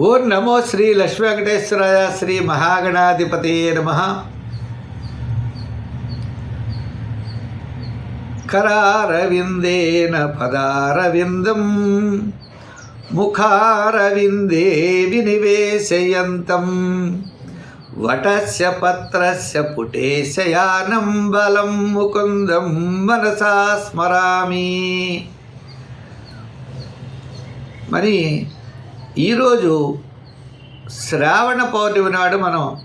ఓం నమో శ్రీ లక్ష్మీ వెంకటేశ్వరాయ శ్రీ మహాగణాధిపతి నమ. కరారవిందేన పదారవిందం ముఖారవిందే వినివేశయంతం వటస్య పత్రస్య పుటేశయానం బలం ముకుందం మనసా స్మరామి. మరి ఈరోజు శ్రావణ పౌర్ణమి నాడు మనం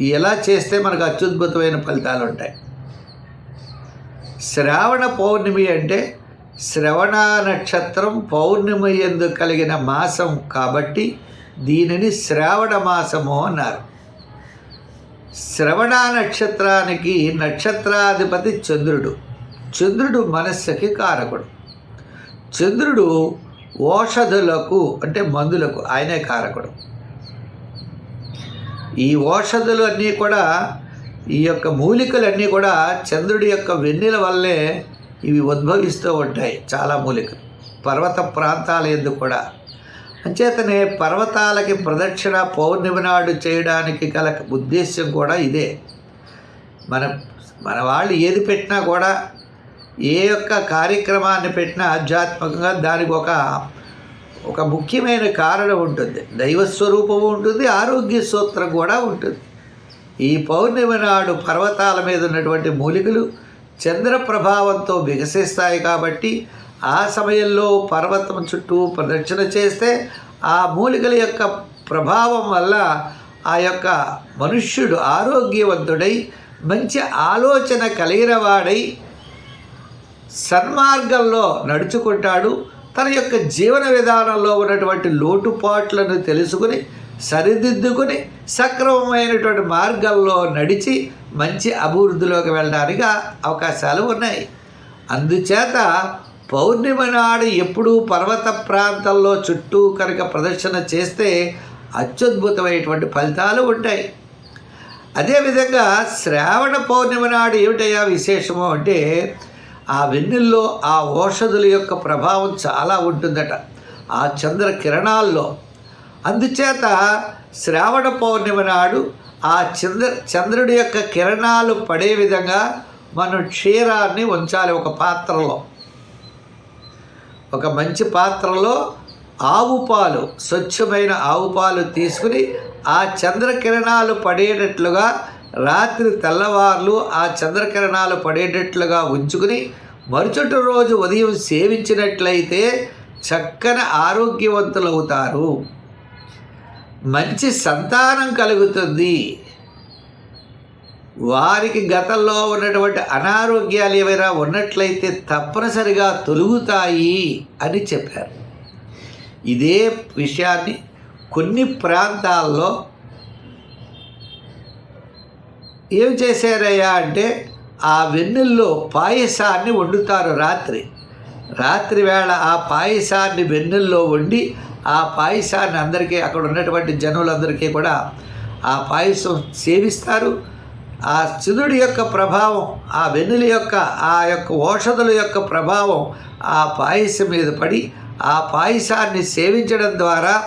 ఎలా చేస్తే మనకు అత్యద్భుతమైన ఫలితాలు ఉంటాయి? శ్రావణ పౌర్ణమి అంటే శ్రవణ నక్షత్రం పౌర్ణమి ఎందు కలిగిన మాసం కాబట్టి దీనిని శ్రావణ మాసము అన్నారు. శ్రవణ నక్షత్రానికి నక్షత్రాధిపతి చంద్రుడు. చంద్రుడు మనస్సుకి కారకుడు. చంద్రుడు ఓషధులకు అంటే మందులకు ఆయనే కారకుడు. ఈ ఓషధులు అన్నీ కూడా ఈ యొక్క మూలికలన్నీ కూడా చంద్రుడి యొక్క వెన్నెల వల్లే ఇవి ఉద్భవిస్తూ ఉంటాయి చాలా మూలికలు పర్వత ప్రాంతాల ఎందుకు కూడా. అంచేతనే పర్వతాలకి ప్రదక్షిణ పౌర్ణమి నాడు చేయడానికి గల ఉద్దేశ్యం కూడా ఇదే. మన మన వాళ్ళు ఏది పెట్టినా కూడా ఏ యొక్క కార్యక్రమాన్ని పెట్టినా ఆధ్యాత్మికంగా దానికి ఒక ఒక ముఖ్యమైన కారణం ఉంటుంది. దైవస్వరూపం ఉంటుంది ఆరోగ్య సూత్రం కూడా ఉంటుంది. ఈ పౌర్ణమి నాడు పర్వతాల మీద ఉన్నటువంటి మూలికలు చంద్ర ప్రభావంతో వికసిస్తాయి కాబట్టి ఆ సమయంలో పర్వతం చుట్టూ ప్రదక్షిణ చేస్తే ఆ మూలికల యొక్క ప్రభావం వల్ల ఆ యొక్క మనుష్యుడు ఆరోగ్యవంతుడై మంచి ఆలోచన కలిగిన వాడై సన్మార్గంలో నడుచుకుంటాడు. తన యొక్క జీవన విధానంలో ఉన్నటువంటి లోటుపాట్లను తెలుసుకుని సరిదిద్దుకుని సక్రమమైనటువంటి మార్గంలో నడిచి మంచి అభివృద్ధిలోకి వెళ్ళడానికి అవకాశాలు ఉన్నాయి. అందుచేత పౌర్ణిమ నాడు ఎప్పుడూ పర్వత ప్రాంతంలో చుట్టూ కనుక ప్రదర్శన చేస్తే అత్యద్భుతమైనటువంటి ఫలితాలు ఉంటాయి. అదేవిధంగా శ్రావణ పౌర్ణిమ నాడు ఏమిటయ్యా విశేషము అంటే ఆ వెన్నెల్లో ఆ ఔషధుల యొక్క ప్రభావం చాలా ఉంటుందట. ఆ చంద్ర కిరణాల్లో అందుచేత శ్రావణ పౌర్ణమి నాడు ఆ చంద్ర చంద్రుడి యొక్క కిరణాలు పడే విధంగా మనం క్షీరాన్ని ఉంచాలి ఒక పాత్రలో. ఒక మంచి పాత్రలో ఆవు పాలు స్వచ్ఛమైన ఆవు పాలు తీసుకుని ఆ చంద్రకిరణాలు పడేటట్లుగా రాత్రి తెల్లవార్లు ఆ చంద్రకిరణాలు పడేటట్లుగా ఉంచుకుని మరుసటి రోజు ఉదయం సేవించినట్లయితే చక్కని ఆరోగ్యవంతులవుతారు. మంచి సంతానం కలుగుతుంది. వారికి గతంలో ఉన్నటువంటి అనారోగ్యాలు ఏవైనా ఉన్నట్లయితే తప్పనిసరిగా తొలుగుతాయి అని చెప్పారు. ఇదే విషయాన్ని కొన్ని ప్రాంతాల్లో ఏం చేశారయ్యా అంటే ఆ వెన్నెల్లో పాయసాన్ని వండుతారు రాత్రి. రాత్రి వేళ ఆ పాయసాన్ని వెన్నెల్లో వండి ఆ పాయసాన్ని అందరికీ అక్కడ ఉన్నటువంటి జనులందరికీ కూడా ఆ పాయసం సేవిస్తారు. ఆ చంద్రుడి యొక్క ప్రభావం ఆ వెన్నెల యొక్క ఆ యొక్క ఔషధుల యొక్క ప్రభావం ఆ పాయసం మీద పడి ఆ పాయసాన్ని సేవించడం ద్వారా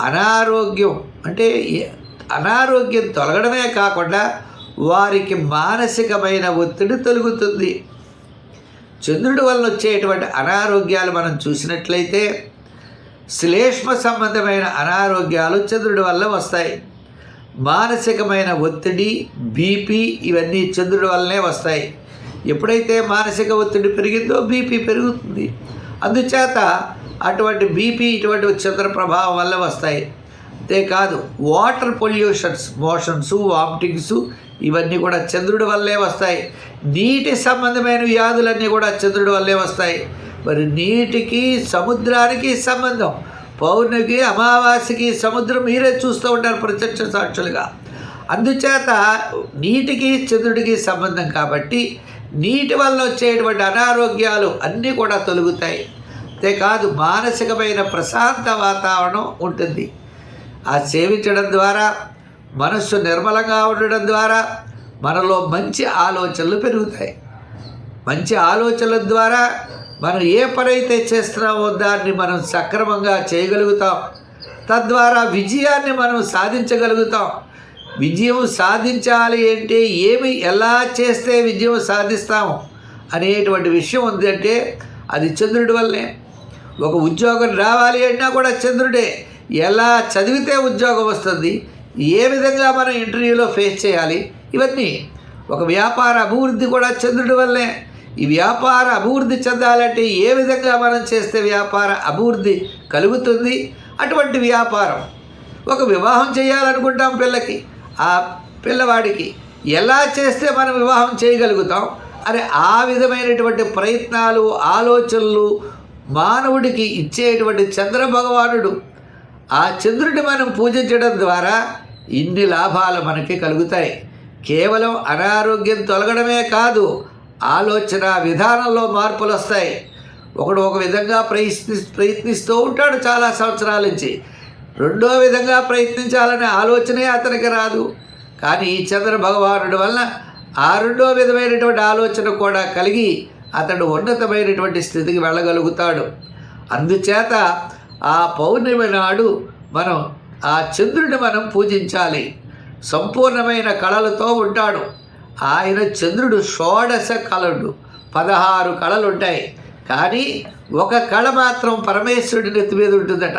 అనారోగ్యం అంటే అనారోగ్యం తొలగడమే కాకుండా వారికి మానసికమైన ఒత్తిడి తొలుగుతుంది. చంద్రుడి వల్ల వచ్చేటువంటి అనారోగ్యాలు మనం చూసినట్లయితే శ్లేష్మ సంబంధమైన అనారోగ్యాలు చంద్రుడి వల్ల వస్తాయి. మానసికమైన ఒత్తిడి బీపీ ఇవన్నీ చంద్రుడి వల్లనే వస్తాయి. ఎప్పుడైతే మానసిక ఒత్తిడి పెరిగిందో బీపీ పెరుగుతుంది. అందుచేత అటువంటి బీపీ ఇటువంటి చంద్ర ప్రభావం వల్ల వస్తాయి. అంతేకాదు వాటర్ పొల్యూషన్స్ మోషన్స్ వామిటింగ్స్ ఇవన్నీ కూడా చంద్రుడి వల్లే వస్తాయి. నీటి సంబంధమైన వ్యాధులన్నీ కూడా చంద్రుడి వల్లే వస్తాయి. మరి నీటికి సముద్రానికి సంబంధం. పౌర్ణమికి అమావాస్యకి సముద్రం మీరే చూస్తూ ఉంటారు ప్రత్యక్ష సాక్షులుగా. అందుచేత నీటికి చంద్రుడికి సంబంధం కాబట్టి నీటి వల్ల వచ్చేటువంటి అనారోగ్యాలు అన్నీ కూడా తొలుగుతాయి. అంతేకాదు మానసికమైన ప్రశాంత వాతావరణం ఉంటుంది. ఆ సేవించడం ద్వారా మనస్సు నిర్మలంగా ఉండడం ద్వారా మనలో మంచి ఆలోచనలు పెరుగుతాయి. మంచి ఆలోచనల ద్వారా మనం ఏ పనైతే చేస్తున్నామో దాన్ని మనం సక్రమంగా చేయగలుగుతాం. తద్వారా విజయాన్ని మనం సాధించగలుగుతాం. విజయం సాధించాలి అంటే ఏమి ఎలా చేస్తే విజయం సాధిస్తాము అనేటువంటి విషయం ఉందంటే అది చంద్రుడి వల్లే ఒక ఉద్యోగం రావాలి అన్నా కూడా చంద్రుడే. ఎలా చదివితే ఉద్యోగం వస్తుంది ఏ విధంగా మనం ఇంటర్వ్యూలో ఫేస్ చేయాలి? ఇవన్నీ. ఒక వ్యాపార అభివృద్ధి కూడా చంద్రుడి వల్లే. ఈ వ్యాపార అభివృద్ధి చెందాలంటే ఏ విధంగా మనం చేస్తే వ్యాపార అభివృద్ధి కలుగుతుంది? అటువంటి వ్యాపారం. ఒక వివాహం చేయాలనుకుంటాం పిల్లకి. ఆ పిల్లవాడికి ఎలా చేస్తే మనం వివాహం చేయగలుగుతాం? అరే ఆ విధమైనటువంటి ప్రయత్నాలు ఆలోచనలు మానవుడికి ఇచ్చేటువంటి చంద్ర భగవానుడు ఆ చంద్రుడిని మనం పూజించడం ద్వారా ఇన్ని లాభాలు మనకి కలుగుతాయి. కేవలం అనారోగ్యం తొలగడమే కాదు ఆలోచన విధానంలో మార్పులు వస్తాయి ఒకడు ఒక విధంగా ప్రయత్ని ప్రయత్నిస్తూ ఉంటాడు చాలా సంవత్సరాల నుంచి. రెండో విధంగా ప్రయత్నించాలనే ఆలోచనే అతనికి రాదు. కానీ ఈ చంద్ర భగవానుడి వలన ఆ రెండో విధమైనటువంటి ఆలోచన కూడా కలిగి అతడు ఉన్నతమైనటువంటి స్థితికి వెళ్ళగలుగుతాడు. అందుచేత ఆ పౌర్ణమి నాడు మనం ఆ చంద్రుడిని మనం పూజించాలి. సంపూర్ణమైన కళలతో ఉంటాడు. ఆయన చంద్రుడు షోడశ కళడు పదహారు కళలు ఉంటాయి కానీ ఒక కళ మాత్రం పరమేశ్వరుడి నెత్తి మీద ఉంటుందట.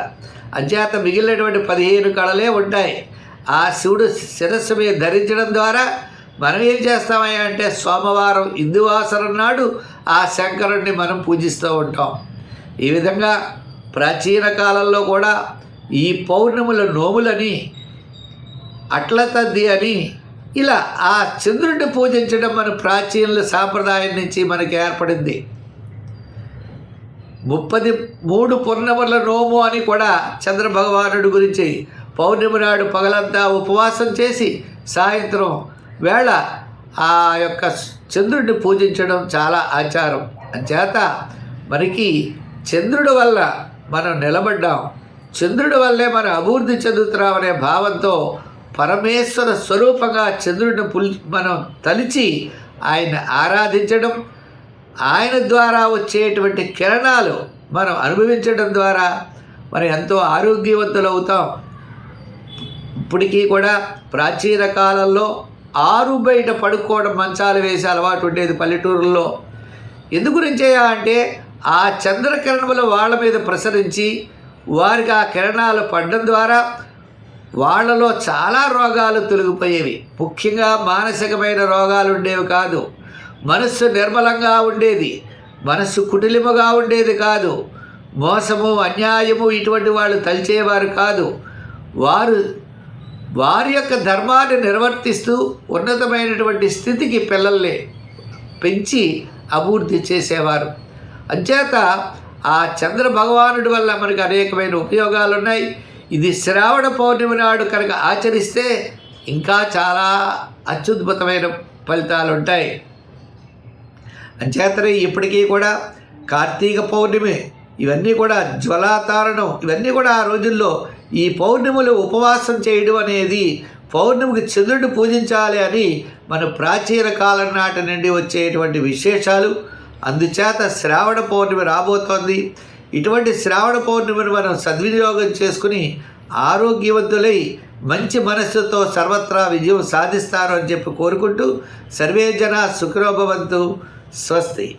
అంచేత మిగిలినటువంటి పదిహేను కళలే ఉంటాయి. ఆ శివుడు శిరస్సు మీద ధరించడం ద్వారా మనం ఏం చేస్తామయ్యా అంటే సోమవారం ఇందువాసరం నాడు ఆ శంకరుణ్ణి మనం పూజిస్తూ ఉంటాం. ఈ విధంగా ప్రాచీన కాలంలో కూడా ఈ పౌర్ణముల నోములని అట్ల తద్ది అని ఇలా ఆ చంద్రుడిని పూజించడం మన ప్రాచీనుల సాంప్రదాయం నుంచి మనకి ఏర్పడింది. ముప్పది మూడు పూర్ణముల నోము అని కూడా చంద్రభగవానుడి గురించి పౌర్ణమి నాడు పగలంతా ఉపవాసం చేసి సాయంత్రం వేళ ఆ యొక్క చంద్రుడిని పూజించడం చాలా ఆచారం. అంచేత మనకి చంద్రుడి వల్ల మనం నిలబడ్డాం. చంద్రుడి వల్లే మనం అభివృద్ధి చెందుతున్నామనే భావంతో పరమేశ్వర స్వరూపంగా చంద్రుడిని పుల్ మనం తలిచి ఆయన ఆరాధించడం ఆయన ద్వారా వచ్చేటువంటి కిరణాలు మనం అనుభవించడం ద్వారా మనం ఎంతో ఆరోగ్యవంతులు అవుతాం. ఇప్పటికీ కూడా ప్రాచీన కాలంలో ఆరు బయట పడుకోవడం మంచాలు వేసే అలవాటు ఉండేది పల్లెటూరుల్లో. ఎందు గురించేయా అంటే ఆ చంద్రకిరణములు వాళ్ళ మీద ప్రసరించి వారికి ఆ కిరణాలు పడడం ద్వారా వాళ్ళలో చాలా రోగాలు తొలగిపోయేవి. ముఖ్యంగా మానసికమైన రోగాలు ఉండేవి కాదు. మనస్సు నిర్మలంగా ఉండేది. మనస్సు కుటిలిముగా ఉండేది కాదు. మోసము అన్యాయము ఇటువంటి వాళ్ళు తలిచేవారు కాదు. వారు వారి యొక్క ధర్మాన్ని నిర్వర్తిస్తూ ఉన్నతమైనటువంటి స్థితికి పిల్లల్ని పెంచి అభివృద్ధి చేసేవారు. అంచేత ఆ చంద్ర భగవానుడి వల్ల మనకు అనేకమైన ఉపయోగాలు ఉన్నాయి ఇది శ్రావణ పౌర్ణమి నాడు కనుక ఆచరిస్తే ఇంకా చాలా అత్యద్భుతమైన ఫలితాలు ఉంటాయి అంచేతనే ఇప్పటికీ కూడా కార్తీక పౌర్ణమి ఇవన్నీ కూడా జ్వలాతారణం ఇవన్నీ కూడా ఆ రోజుల్లో ఈ పౌర్ణములు ఉపవాసం చేయడం అనేది పౌర్ణమికి చంద్రుడిని పూజించాలి అని మన ప్రాచీన కాలం నాటి నుండి వచ్చేటువంటి విశేషాలు. అందుచేత శ్రావణ పౌర్ణమి రాబోతోంది. ఇటువంటి శ్రావణ పౌర్ణమిని మనం సద్వినియోగం చేసుకుని ఆరోగ్యవంతులై మంచి మనస్సుతో సర్వత్రా విజయం సాధిస్తారు అని చెప్పి కోరుకుంటూ సర్వే జన సుఖరోభవంతు స్వస్తి.